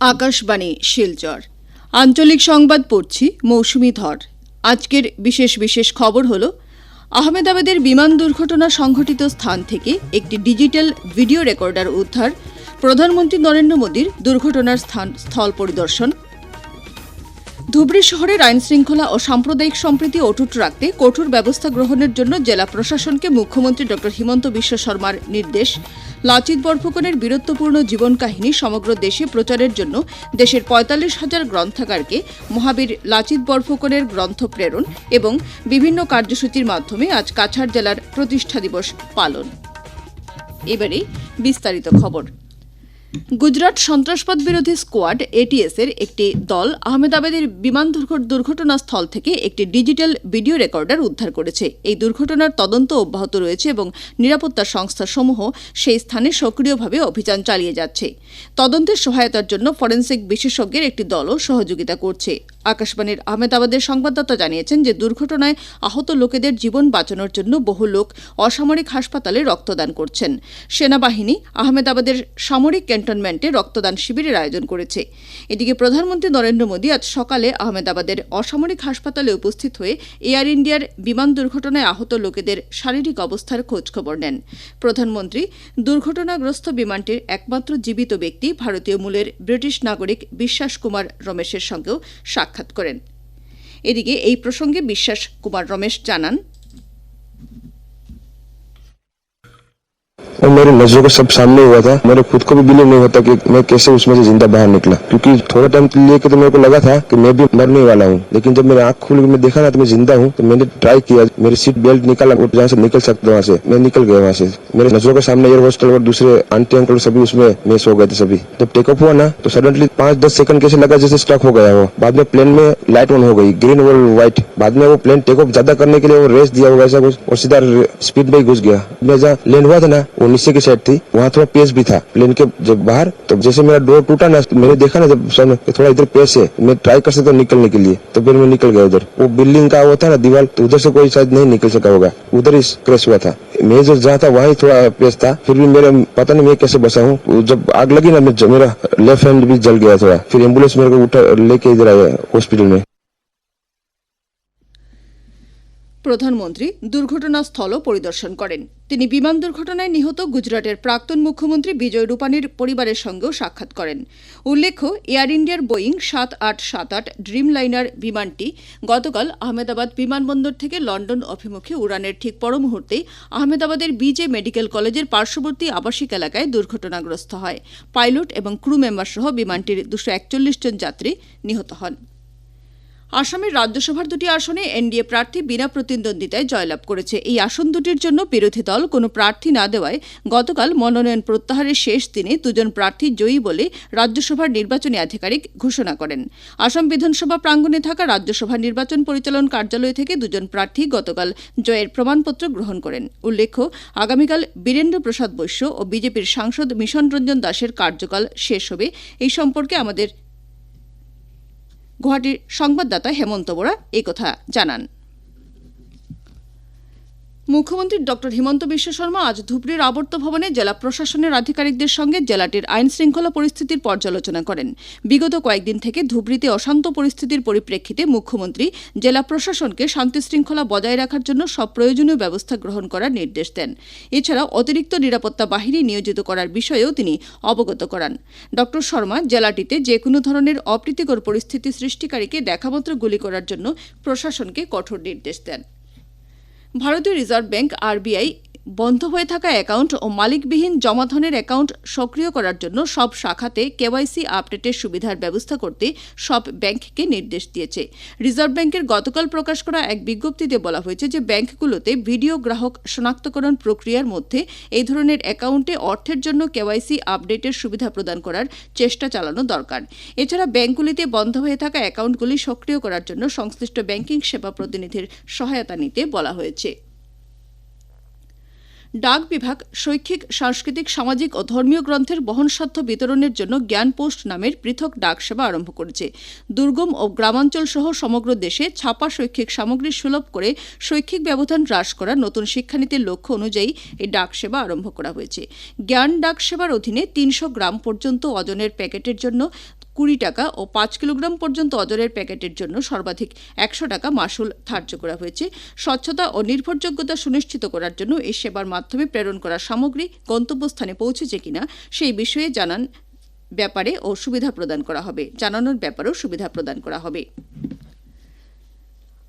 আকাশবাণী, শিলচর। আঞ্চলিক সংবাদ পড়ছি মৌসুমি ধর। আজকের বিশেষ বিশেষ খবর হল, আহমেদাবাদের বিমান দুর্ঘটনা সংঘটিত স্থান থেকে একটি ডিজিটাল ভিডিও রেকর্ডার উদ্ধার প্রধানমন্ত্রী নরেন্দ্র মোদীর দুর্ঘটনার স্থান, স্থল পরিদর্শন ধুবড়ী শহরের আইন শৃঙ্খলা ও সাম্প্রদায়িক সম্প্রীতি অটুট রাখতে কঠোর ব্যবস্থা গ্রহণের জন্য জেলা প্রশাসনকে মুখ্যমন্ত্রী ড হিমন্ত বিশ্ব শর্মার নির্দেশ। লাচিত বরফুকনের বীরত্বপূর্ণ জীবন কাহিনী সমগ্র দেশে প্রচারের জন্য দেশের পঁয়তাল্লিশ হাজার গ্রন্থাগারকে মহাবীর লাচিত বরফুকনের গ্রন্থ প্রেরণ এবং বিভিন্ন কার্যসূচির মাধ্যমে আজ কাছাড় জেলার প্রতিষ্ঠা দিবস পালন। এবারে বিস্তারিত খবর। গুজরাট সন্ত্রাসবাদ বিরোধী স্কোয়াড এটিএস এর একটি দল আহমেদাবাদের বিমান দুর্ঘটনাস্থল থেকে একটি ডিজিটাল ভিডিও রেকর্ডার উদ্ধার করেছে। এই দুর্ঘটনার তদন্ত অব্যাহত রয়েছে এবং নিরাপত্তা সংস্থাসমূহ সেই স্থানে সক্রিয়ভাবে অভিযান চালিয়ে যাচ্ছে। তদন্তের সহায়তার জন্য ফরেন্সিক বিশেষজ্ঞের একটি দলও সহযোগিতা করছে। আকাশবাণীর আহমেদাবাদের সংবাদদাতা জানিয়েছেন যে দুর্ঘটনায় আহত লোকেদের জীবন বাঁচানোর জন্য বহু লোক অসামরিক হাসপাতালে রক্তদান করছেন। সেনাবাহিনী আহমেদাবাদের সামরিক ক্যান্টনমেন্টে রক্তদান শিবিরের আয়োজন করেছে। এদিকে প্রধানমন্ত্রী নরেন্দ্র মোদী আজ সকালে আহমেদাবাদের অসামরিক হাসপাতালে উপস্থিত হয়ে এয়ার ইন্ডিয়ার বিমান দুর্ঘটনায় আহত লোকেদের শারীরিক অবস্থার খোঁজখবর নেন। প্রধানমন্ত্রী, দুর্ঘটনাগ্রস্ত বিমানটির একমাত্র জীবিত ব্যক্তি ভারতীয় মূলের ব্রিটিশ নাগরিক বিশ্বাস কুমার রমেশের সঙ্গেও সাক্ষাৎ করেন। এদিকে এই প্রসঙ্গে বিশ্বাস কুমার রমেশ জানান और मेरे नज़रों के सब सामने हुआ था। मेरे खुद को भी बिलीव नहीं होता कि मैं कैसे उसमें से ज़िंदा बाहर निकला। क्योंकि थोड़ा टाइम के लिए तो मेरे को लगा था कि मैं भी मरने वाला हूँ। लेकिन जब मेरी आँख खुल मैं देखा ना तो मैं ज़िंदा हूँ तो मैंने ट्राई किया। मेरी सीट बेल्ट निकाला और जहाँ से निकल सकता वहाँ से। मैं निकल गया वहाँ से। मेरे नज़रों के सामने एयर होस्टल और दूसरे आंटी अंकल सभी उसमें मिस हो गए थे सभी। जब टेक ऑफ़ हुआ ना तो सडनली पाँच दस सेकंड कैसे लगा जैसे स्टक हो गया वो। बाद में प्लेन में लाइट ऑन हो गई ग्रीन और व्हाइट बाद में वो प्लेन टेक ऑफ़ ज़्यादा करने के लिए वो रेस दिया होगा ऐसा कुछ, और सीधा स्पीड में घुस गया। मैं जहाँ लैंड हुआ था ना, वो नीचे की साइड थी, वहाँ थोड़ा पेस भी था। प्लेन के जब बाहर तो जैसे मेरा डोर टूटा ना, मैंने देखा ना जब सामने थोड़ा इधर पेस है, मैं ट्राई कर सकता हूँ निकलने के लिए। तो फिर मैं निकल गया उधर। वो बिल्डिंग का वो था ना दीवार तो उधर से कोई शायद नहीं निकल सका होगा। उधर ही क्रैश हुआ था। मैं जो जहाँ था, वहाँ थोड़ा पेस था। फिर भी मेरा, पता नहीं मैं कैसे बसा हूँ। जब आग लगी ना मेरा लेफ़्ट हैंड भी जल गया थोड़ा। फिर एंबुलेंस मेरे को उठा, लेके इधर आया हॉस्पिटल में। প্রধানমন্ত্রী দুর্ঘটনাস্থলও পরিদর্শন করেন। তিনি বিমান দুর্ঘটনায় নিহত গুজরাটের প্রাক্তন মুখ্যমন্ত্রী বিজয় রূপানীর পরিবারের সঙ্গেও সাক্ষাৎ করেন। উল্লেখ্য, এয়ার ইন্ডিয়ার বোয়িং সাত আট সাত আট ড্রিম লাইনার বিমানটি গতকাল আহমেদাবাদ বিমানবন্দর থেকে লন্ডন অভিমুখে উড়ানের ঠিক পর মুহূর্তেই আহমেদাবাদের বিজে মেডিকেল কলেজের পার্শ্ববর্তী আবাসিক এলাকায় দুর্ঘটনাগ্রস্ত হয়। পাইলট এবং ক্রু মেম্বার সহ বিমানটির দুশো একচল্লিশ জন যাত্রী নিহত হন। আসামের রাজ্যসভার দুটি আসনে এনডিএ প্রার্থী বিনা প্রতিদ্বন্দ্বিতায় জয়লাভ করেছে। এই আসন দুটির জন্য বিরোধী দল কোনো প্রার্থী না দেওয়ায় গতকাল মনোনয়ন প্রত্যাহারের শেষ দিনে দুজন প্রার্থী জয়ী বলে রাজ্যসভার নির্বাচনী আধিকারিক ঘোষণা করেন। আসাম বিধানসভা প্রাঙ্গণে থাকা রাজ্যসভা নির্বাচন পরিচালন কার্যালয় থেকে দুজন প্রার্থী গতকাল জয়ের প্রমাণপত্র গ্রহণ করেন। উল্লেখ্য, আগামীকাল বীরেন্দ্র প্রসাদ বৈশ্য ও বিজেপির সাংসদ মিশন রঞ্জন দাসের কার্যকাল শেষ হবে। এই সম্পর্কে আমাদের গুয়াহাটির সংবাদদাতা হেমন্ত বোরা কথা জানান। মুখ্যমন্ত্রী ডক্টর হিমন্ত বিশ্ব শর্মা আজ ধুবড়ির আবর্ত ভবনে জেলা প্রশাসনের আধিকারিকদের সঙ্গে জেলাটির আইন শৃঙ্খলা পরিস্থিতির পর্যালোচনা করেন। বিগত কয়েকদিন থেকে ধুবড়িতে অশান্ত পরিস্থিতির পরিপ্রেক্ষিতে মুখ্যমন্ত্রী জেলা প্রশাসনকে শান্তি শৃঙ্খলা বজায় রাখার জন্য সব প্রয়োজনীয় ব্যবস্থা গ্রহণ করার নির্দেশ দেন। এছাড়া অতিরিক্ত নিরাপত্তা বাহিনী নিয়োজিত করার বিষয়েও তিনি অবগত করান। ডক্টর শর্মা জেলাটিতে যে কোনো ধরনের অপ্রীতিকর পরিস্থিতি সৃষ্টিকারীকে দেখামাত্র গুলি করার জন্য প্রশাসনকে কঠোর নির্দেশ দেন। ভারতীয় রিজার্ভ ব্যাংক আরবিআই বন্ধ হয়ে থাকা অ্যাকাউন্ট ও মালিকবিহীন জমাধনের অ্যাকাউন্ট সক্রিয় করার জন্য সব শাখাতে কেওয়াইসি আপডেটের সুবিধার ব্যবস্থা করতে সব ব্যাংককে নির্দেশ দিয়েছে। রিজার্ভ ব্যাংকের গতকাল প্রকাশ করা এক বিজ্ঞপ্তিতে বলা হয়েছে যে ব্যাংকগুলোতে ভিডিও গ্রাহক শনাক্তকরণ প্রক্রিয়ার মধ্যে এই ধরনের অ্যাকাউন্টে অর্থের জন্য কেওয়াইসি আপডেটের সুবিধা প্রদান করার চেষ্টা চালানো দরকার। এছাড়া ব্যাংকগুলিতে বন্ধ হয়ে থাকা অ্যাকাউন্টগুলি সক্রিয় করার জন্য সংশ্লিষ্ট ব্যাংকিং সেবা প্রতিনিধির সহায়তা নিতে বলা হয়েছে। ডাক বিভাগ শৈক্ষিক, সাংস্কৃতিক, সামাজিক ও ধর্মীয় গ্রন্থের বহনসাধ্য বিতরণের জন্য জ্ঞান পোস্ট নামের পৃথক ডাক সেবা আরম্ভ করেছে। দুর্গম ও গ্রামাঞ্চল সহ সমগ্র দেশে ছাপা শৈক্ষিক সামগ্রী সুলভ করে শৈক্ষিক ব্যবধান হ্রাস করা নতুন শিক্ষানীতির লক্ষ্য অনুযায়ী এই ডাক সেবা আরম্ভ করা হয়েছে। জ্ঞান ডাক সেবার অধীনে তিনশো গ্রাম পর্যন্ত ওজনের প্যাকেটের জন্য কুড়ি টাকা ও পাঁচ কিলোগ্রাম পর্যন্ত অজরের প্যাকেটের জন্য সর্বাধিক একশো টাকা মাসুল ধার্য করা হয়েছে। স্বচ্ছতা ও নির্ভরযোগ্যতা সুনিশ্চিত করার জন্য এই সেবার মাধ্যমে প্রেরণ করা সামগ্রী গন্তব্যস্থানে পৌঁছেছে কিনা সেই বিষয়ে জানান ব্যাপারে ও সুবিধা প্রদান করা হবে। জানানোর ব্যাপারেও সুবিধা প্রদান করা হবে।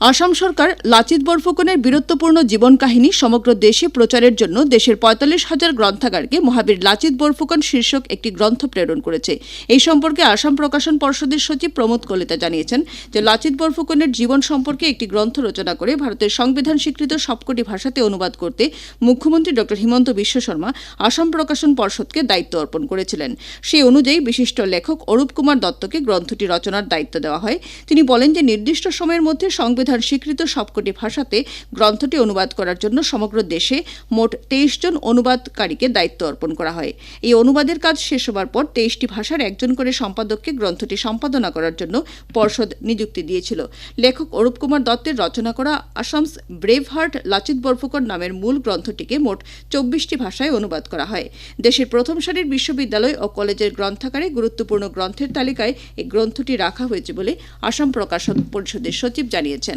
আসাম সরকার লাচিত বরফুকনের বীরত্বপূর্ণ জীবন কাহিনী সমগ্র দেশে প্রচারের জন্য দেশের পঁয়তাল্লিশ হাজার গ্রন্থাগারকে মহাবীর লাচিত বরফুকন শীর্ষক একটি গ্রন্থ প্রেরণ করেছে। এই সম্পর্কে আসাম প্রকাশন পর্ষদের সচিব প্রমোদ কলিতা জানিয়েছেন যে, লাচিত বরফুকনের জীবন সম্পর্কে একটি গ্রন্থ রচনা করে ভারতের সংবিধান স্বীকৃত সবকটি ভাষাতে অনুবাদ করতে মুখ্যমন্ত্রী ড. হিমন্ত বিশ্ব শর্মা আসাম প্রকাশন পর্ষদকে দায়িত্ব অর্পণ করেছিলেন। সেই অনুযায়ী বিশিষ্ট লেখক অরূপ কুমার দত্তকে গ্রন্থটি রচনার দায়িত্ব দেওয়া হয়। তিনি বলেন যে, নির্দিষ্ট সময়ের মধ্যে সংবিধান স্বীকৃত সবকটি ভাষাতে গ্রন্থটি অনুবাদ করার জন্য সমগ্র দেশে মোট তেইশ জন অনুবাদকারীকে দায়িত্ব অর্পণ করা হয়। এই অনুবাদের কাজ শেষ হবার পর তেইশটি ভাষার একজন করে সম্পাদককে গ্রন্থটি সম্পাদনা করার জন্য পর্ষদ নিযুক্তি দিয়েছিল। লেখক অরূপ কুমার দত্তের রচনা করা আসামস ব্রেভ হার্ট লাচিত বরফুকর নামের মূল গ্রন্থটিকে মোট চব্বিশটি ভাষায় অনুবাদ করা হয়। দেশের প্রথম সারির বিশ্ববিদ্যালয় ও কলেজের গ্রন্থাগারে গুরুত্বপূর্ণ গ্রন্থের তালিকায় এই গ্রন্থটি রাখা হয়েছে বলে আসাম প্রকাশন পরিষদের সচিব জানিয়েছেন।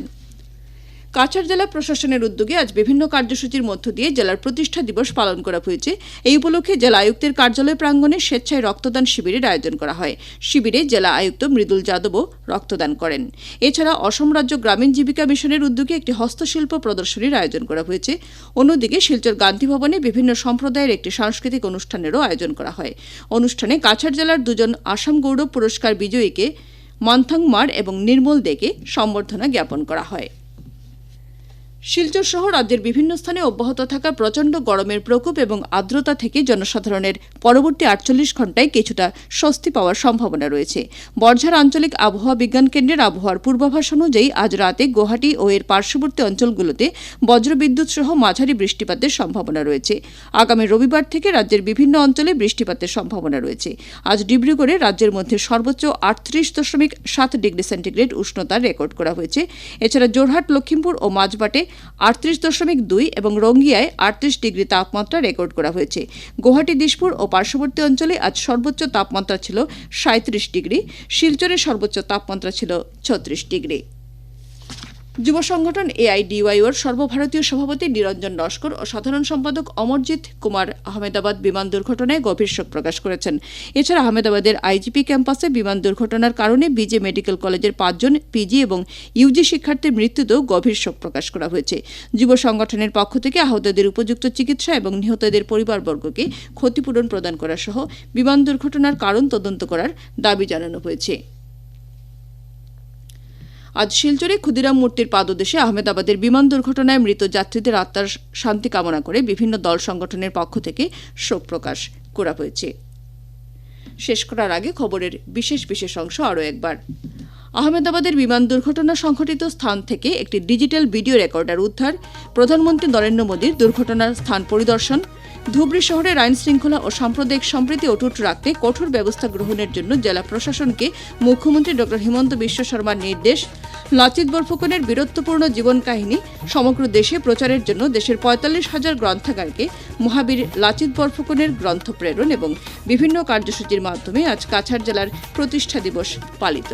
কাছাড় জেলা প্রশাসনের উদ্যোগে আজ বিভিন্ন কার্যসূচির মধ্য দিয়ে জেলার প্রতিষ্ঠা দিবস পালন করা হয়েছে। এই উপলক্ষে জেলা আয়ুক্তের কার্যালয় প্রাঙ্গণে স্বেচ্ছায় রক্তদান শিবিরের আয়োজন করা হয়। শিবিরে জেলা আয়ুক্ত মৃদুল যাদবও রক্তদান করেন। এছাড়া অসম রাজ্য গ্রামীণ জীবিকা মিশনের উদ্যোগে একটি হস্তশিল্প প্রদর্শনীর আয়োজন করা হয়েছে। অন্যদিকে শিলচর গান্ধী ভবনে বিভিন্ন সম্প্রদায়ের একটি সাংস্কৃতিক অনুষ্ঠানেরও আয়োজন করা হয়। অনুষ্ঠানে কাছাড় জেলার দুজন আসাম গৌরব পুরস্কার বিজয়ীকে মন্থাং মার এবং নির্মল দেকে সম্বর্ধনা জ্ঞাপন করা হয়। শিলচর সহ রাজ্যের বিভিন্ন স্থানে অব্যাহত থাকা প্রচণ্ড গরমের প্রকোপ এবং আর্দ্রতা থেকে জনসাধারণের পরবর্তী আটচল্লিশ ঘন্টায় কিছুটা স্বস্তি পাওয়ার সম্ভাবনা রয়েছে। বর্ঝার আঞ্চলিক আবহাওয়া বিজ্ঞান কেন্দ্রের আবহাওয়ার পূর্বাভাস অনুযায়ী আজ রাতে গুয়াহাটি ও এর পার্শ্ববর্তী অঞ্চলগুলোতে বজ্রবিদ্যুৎ সহ মাঝারি বৃষ্টিপাতের সম্ভাবনা রয়েছে। আগামী রবিবার থেকে রাজ্যের বিভিন্ন অঞ্চলে বৃষ্টিপাতের সম্ভাবনা রয়েছে। আজ ডিব্রুগড়ে রাজ্যের মধ্যে সর্বোচ্চ আটত্রিশ দশমিক সাত ডিগ্রি সেন্টিগ্রেড উষ্ণতা রেকর্ড করা হয়েছে। এছাড়া জোরহাট লক্ষ্মীমপুর ও মাঝবাটে আটত্রিশ দশমিক দুই এবং রঙ্গিয়ায় আটত্রিশ ডিগ্রি তাপমাত্রা রেকর্ড করা হয়েছে। গুয়াহাটি দিশপুর ও পার্শ্ববর্তী অঞ্চলে আজ সর্বোচ্চ তাপমাত্রা ছিল সাঁত্রিশ ডিগ্রি, শিলচরে সর্বোচ্চ তাপমাত্রা ছিল ছত্রিশ ডিগ্রি। যুব সংগঠন এআইডিওয়াইওর সর্বভারতীয় সভাপতি নিরঞ্জন নস্কর ও সাধারণ সম্পাদক অমরজিৎ কুমার আহমেদাবাদ বিমান দুর্ঘটনায় গভীর শোক প্রকাশ করেছেন। এছাড়া আহমেদাবাদের আইজিপি ক্যাম্পাসে বিমান দুর্ঘটনার কারণে বিজে মেডিকেল কলেজের পাঁচজন পিজি এবং ইউজি শিক্ষার্থীর মৃত্যুতেও গভীর শোক প্রকাশ করা হয়েছে। যুব সংগঠনের পক্ষ থেকে আহতদের উপযুক্ত চিকিৎসা এবং নিহতদের পরিবারবর্গকে ক্ষতিপূরণ প্রদান করা সহ বিমান দুর্ঘটনার কারণ তদন্ত করার দাবি জানানো হয়েছে। আজ শিলচরে ক্ষুদিরাম মূর্তির পাদদেশে আহমেদাবাদের বিমান দুর্ঘটনায় মৃত যাত্রীদের আত্মার শান্তি কামনা করে বিভিন্ন দল সংগঠনের পক্ষ থেকে শোক প্রকাশ করা হয়েছে। শেষ করার আগে খবরের বিশেষ বিশেষ অংশ আরও একবার। আহমেদাবাদের বিমান দুর্ঘটনা সংঘটিত স্থান থেকে একটি ডিজিটাল ভিডিও রেকর্ডার উদ্ধার, প্রধানমন্ত্রী নরেন্দ্র মোদীর দুর্ঘটনার স্থান পরিদর্শন, ধুবড়ী শহরের আইন শৃঙ্খলা ও সাম্প্রদায়িক সম্প্রীতি অটুট রাখতে কঠোর ব্যবস্থা গ্রহণের জন্য জেলা প্রশাসনকে মুখ্যমন্ত্রী ড. হিমন্ত বিশ্ব শর্মার নির্দেশ, লাচিত বরফুকনের বীরত্বপূর্ণ জীবন কাহিনী, সমগ্র দেশে প্রচারের জন্য দেশের পঁয়তাল্লিশ হাজার গ্রন্থাগারকে মহাবীর লাচিত বরফুকনের গ্রন্থ প্রেরণ এবং বিভিন্ন কার্যসূচির মাধ্যমে আজ কাছাড় জেলার প্রতিষ্ঠা দিবস পালিত।